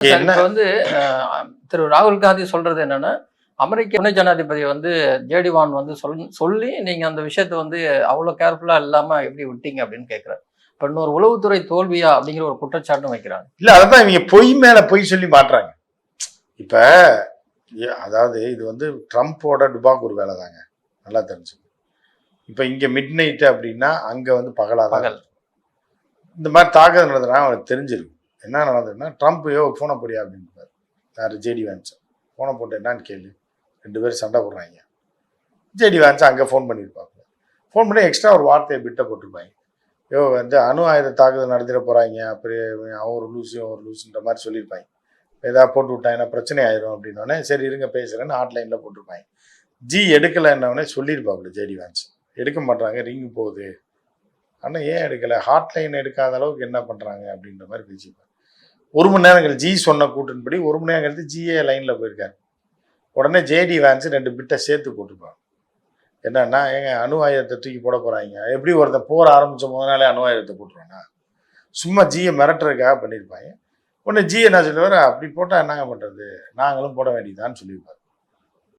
இப்ப வந்து திரு ராகுல் காந்தி சொல்றது என்னன்னா அமெரிக்க துணை ஜனாதிபதி வந்து ஜேடி வான் வந்து சொல் சொல்லி நீங்க அந்த விஷயத்த வந்து அவ்வளவு கேர்ஃபுல்லா இல்லாம எப்படி விட்டீங்க அப்படின்னு கேட்கிறாரு இப்ப இன்னொரு உளவுத்துறை தோல்வியா அப்படிங்கிற ஒரு குற்றச்சாட்டும் வைக்கிறாங்க. இல்ல அதான் இவங்க பொய் மேல பொய் சொல்லி மாட்டுறாங்க. இப்ப அதாவது இது வந்து ட்ரம்ப்போட டுபாக் ஒரு வேலை தாங்க. நல்லா தெரிஞ்சுக்கணும் இப்ப இங்க மிட் நைட் அப்படின்னா அங்க வந்து பகலாதான். பகல். இந்த மாதிரி தாக்குதல் நடந்ததுனா அவனுக்கு தெரிஞ்சிருக்கு என்ன நடந்ததுன்னா ட்ரம்ப் யோ ஃபோனை போடியா அப்படின்னு யார்? ஜேடி வேன்ஸ் ஃபோனை போட்டு என்னான்னு கேளு. ரெண்டு பேரும் சண்டை போடுறாங்க. ஜேடி வேன்ஸ் அங்கே ஃபோன் பண்ணியிருப்பாங்க ஃபோன் பண்ணி எக்ஸ்ட்ரா ஒரு வார்த்தையை பிட்டை போட்டிருப்பாங்க. யோ வந்து அணு ஆயுத தாக்குதல் நடத்திட போகிறாங்க அப்புறம் அவன் ஒரு லூசு ஒரு லூசுன்ற மாதிரி சொல்லியிருப்பாங்க. ஏதாவது போட்டு விட்டாங்கன்னா பிரச்சனை ஆயிரும் அப்படின்னோடனே சரி இருங்க பேசுகிறேன்னு ஹாட்லைனில் போட்டிருப்பாங்க. ஜி எடுக்கலைன்னொடனே சொல்லியிருப்பாப்புல ஜேடி வேன்ஸ் எடுக்க மாட்டாங்க ரிங் போகுது. அண்ணன் ஏன் எடுக்கலை? ஹாட்லைன் எடுக்காத அளவுக்கு என்ன பண்ணுறாங்க அப்படின்ற மாதிரி பேசிப்பார். ஒரு மணி நேரம் கழிச்சு ஜி சொன்ன கூட்டின்படி ஒரு மணி நேரம் கழித்து ஜிஏ லைனில் போயிருக்காரு. உடனே ஜேடி வேன்ஸ் ரெண்டு பிட்டை சேர்த்து போட்டுப்பாங்க. என்னன்னா ஏங்க அணு ஆயுதத்தை தூக்கி போட போகிறாங்க எப்படி ஒருத்தன் போர் ஆரம்பித்த முத நாளே அணு ஆயுதத்தை போட்டுருவானா? சும்மா ஜியை மிரட்டுறதுக்காக பண்ணியிருப்பாங்க உடனே ஜி என்ன சொல்லுவார்? அப்படி போட்டால் என்னங்க பண்ணுறது நாங்களும் போட வேண்டியதான்னு சொல்லியிருப்பார்